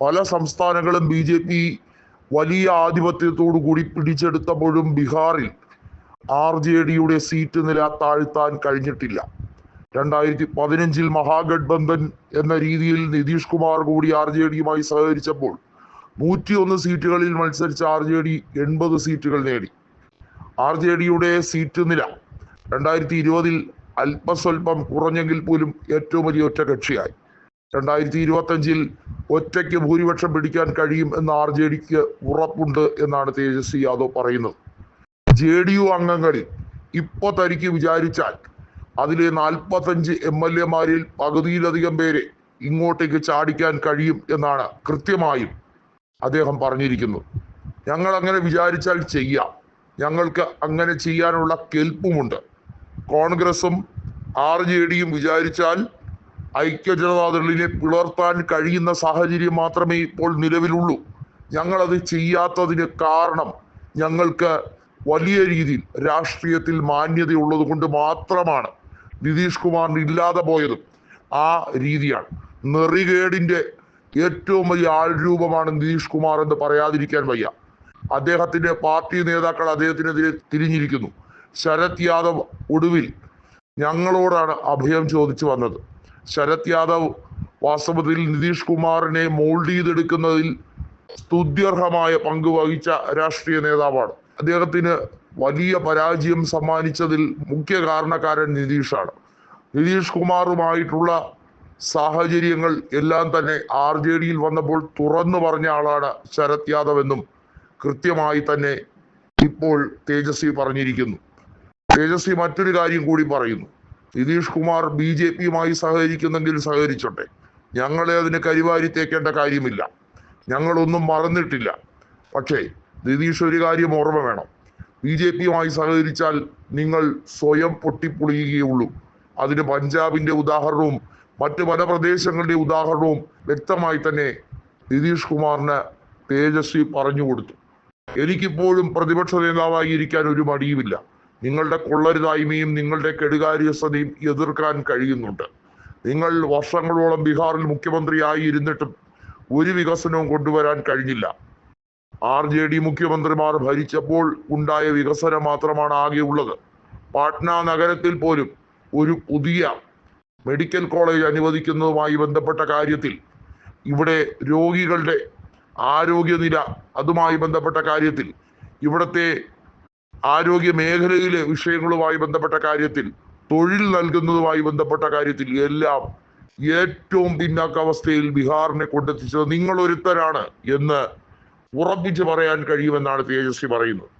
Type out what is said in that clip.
പല സംസ്ഥാനങ്ങളും B J P വലിയ ആധിപത്യത്തോടു കൂടി പിടിച്ചെടുത്തപ്പോഴും ബീഹാറിൽ ആർ ജെ ഡിയുടെ സീറ്റ് നില താഴ്ത്താൻ കഴിഞ്ഞിട്ടില്ല. രണ്ടായിരത്തി പതിനഞ്ചിൽ മഹാഗഡ്ബന്ധൻ എന്ന രീതിയിൽ നിതീഷ് കുമാർ കൂടി ആർ ജെ ഡിയുമായി സഹകരിച്ചപ്പോൾ നൂറ്റിയൊന്ന് സീറ്റുകളിൽ മത്സരിച്ച ആർ ജെ ഡി എൺപത് സീറ്റുകൾ നേടി. ആർ ജെ ഡിയുടെ സീറ്റ് നില രണ്ടായിരത്തി ഇരുപതിൽ അല്പസ്വല്പം കുറഞ്ഞെങ്കിൽ പോലും ഏറ്റവും വലിയ ഒറ്റ കക്ഷിയായി. രണ്ടായിരത്തി ഇരുപത്തഞ്ചിൽ ഒറ്റയ്ക്ക് ഭൂരിപക്ഷം പിടിക്കാൻ കഴിയും എന്ന് ആർ ജെ ഡിക്ക് ഉറപ്പുണ്ട് എന്നാണ് തേജസ്വി യാദവ് പറയുന്നത്. ജെ ഡി യു അംഗങ്ങളിൽ ഇപ്പൊ തനിക്ക് വിചാരിച്ചാൽ അതിലെ നാൽപ്പത്തഞ്ച് എം എൽ എമാരിൽ പകുതിയിലധികം പേരെ ഇങ്ങോട്ടേക്ക് ചാടിക്കാൻ കഴിയും എന്നാണ് കൃത്യമായും അദ്ദേഹം പറഞ്ഞിരിക്കുന്നത്. ഞങ്ങൾ അങ്ങനെ വിചാരിച്ചാൽ ചെയ്യാം. ഞങ്ങൾക്ക് അങ്ങനെ ചെയ്യാനുള്ള കെൽപ്പുമുണ്ട്. കോൺഗ്രസും ആർ ജെ ഡിയും വിചാരിച്ചാൽ ഐക്യജനതാദളിനെ പിളർത്താൻ കഴിയുന്ന സാഹചര്യം മാത്രമേ ഇപ്പോൾ നിലവിലുള്ളൂ. അത് ചെയ്യാത്തതിന് കാരണം ഞങ്ങൾക്ക് വലിയ രീതിയിൽ രാഷ്ട്രീയത്തിൽ മാന്യതയുള്ളത് കൊണ്ട് മാത്രമാണ്. നിതീഷ് കുമാറിന് ഇല്ലാതെ പോയതും ആ രീതിയാണ്. നെറികേടിന്റെ ഏറ്റവും വലിയ ആൾരൂപമാണ് നിതീഷ് കുമാർ എന്ന് പറയാതിരിക്കാൻ വയ്യ. അദ്ദേഹത്തിന്റെ പാർട്ടി നേതാക്കൾ അദ്ദേഹത്തിനെതിരെ തിരിഞ്ഞിരിക്കുന്നു. ശരത് യാദവ് ഒടുവിൽ ഞങ്ങളോടാണ് അഭയം ചോദിച്ചു വന്നത്. ശരത് യാദവ് വാസ്തവത്തിൽ നിതീഷ് കുമാറിനെ മോൾഡ് ചെയ്തെടുക്കുന്നതിൽ സ്തുത്യർഹമായ പങ്ക് വഹിച്ച രാഷ്ട്രീയ നേതാവാണ്. അദ്ദേഹത്തിന് വലിയ പരാജയം സമ്മാനിച്ചതിൽ മുഖ്യ കാരണക്കാരൻ നിതീഷാണ്. നിതീഷ് കുമാറുമായിട്ടുള്ള സാഹചര്യങ്ങൾ എല്ലാം തന്നെ ആർ ജെ ഡിയിൽ വന്നപ്പോൾ തുറന്നു പറഞ്ഞ ആളാണ് ശരത് യാദവ് എന്നും കൃത്യമായി തന്നെ ഇപ്പോൾ തേജസ്വി പറഞ്ഞിരിക്കുന്നു. തേജസ്വി മറ്റൊരു കാര്യം കൂടി പറയുന്നു. നിതീഷ് കുമാർ ബി ജെ പിയുമായി സഹകരിക്കുന്നെങ്കിൽ സഹകരിച്ചോട്ടെ. ഞങ്ങളെ അതിന് കരിവാരി തേക്കേണ്ട കാര്യമില്ല. ഞങ്ങളൊന്നും മറന്നിട്ടില്ല. പക്ഷേ നിതീഷ് ഒരു കാര്യം ഓർമ്മ വേണം. ബി ജെ പിയുമായി സഹകരിച്ചാൽ നിങ്ങൾ സ്വയം പൊട്ടിപ്പൊളിയുകയുള്ളൂ. അതിന് പഞ്ചാബിന്റെ ഉദാഹരണവും മറ്റ് പല പ്രദേശങ്ങളുടെ ഉദാഹരണവും വ്യക്തമായി തന്നെ നിതീഷ് കുമാറിന് തേജസ്വി പറഞ്ഞു കൊടുത്തു. എനിക്കിപ്പോഴും പ്രതിപക്ഷ നേതാവായി ഇരിക്കാൻ ഒരു മടിയുമില്ല. നിങ്ങളുടെ കൊള്ളരുതായ്മയും നിങ്ങളുടെ കെടുകാര്യസ്ഥതയും എതിർക്കാൻ കഴിയുന്നുണ്ട്. നിങ്ങൾ വർഷങ്ങളോളം ബീഹാറിൽ മുഖ്യമന്ത്രിയായി ഇരുന്നിട്ടും ഒരു വികസനവും കൊണ്ടുവരാൻ കഴിഞ്ഞില്ല. ആർ ജെ ഡി മുഖ്യമന്ത്രിമാർ ഭരിച്ചപ്പോൾ ഉണ്ടായ വികസനം മാത്രമാണ് ആകെ ഉള്ളത്. പാട്ന നഗരത്തിൽ പോലും ഒരു പുതിയ മെഡിക്കൽ കോളേജ് അനുവദിക്കുന്നതുമായി ബന്ധപ്പെട്ട കാര്യത്തിൽ ഇവിടെ രോഗികളുടെ ആരോഗ്യനില അതുമായി ബന്ധപ്പെട്ട കാര്യത്തിൽ ഇവിടുത്തെ ആരോഗ്യ മേഖലയിലെ വിഷയങ്ങളുമായി ബന്ധപ്പെട്ട കാര്യത്തിൽ തൊഴിൽ നൽകുന്നതുമായി ബന്ധപ്പെട്ട കാര്യത്തിൽ എല്ലാം ഏറ്റവും പിന്നാക്കാവസ്ഥയിൽ ബീഹാറിനെ കൊണ്ടെത്തിച്ചത് നിങ്ങൾ ഒരുത്തരാണ് എന്ന് ഉറപ്പിച്ച് പറയാൻ കഴിയുമെന്നാണ് തേജസ്വി പറയുന്നത്.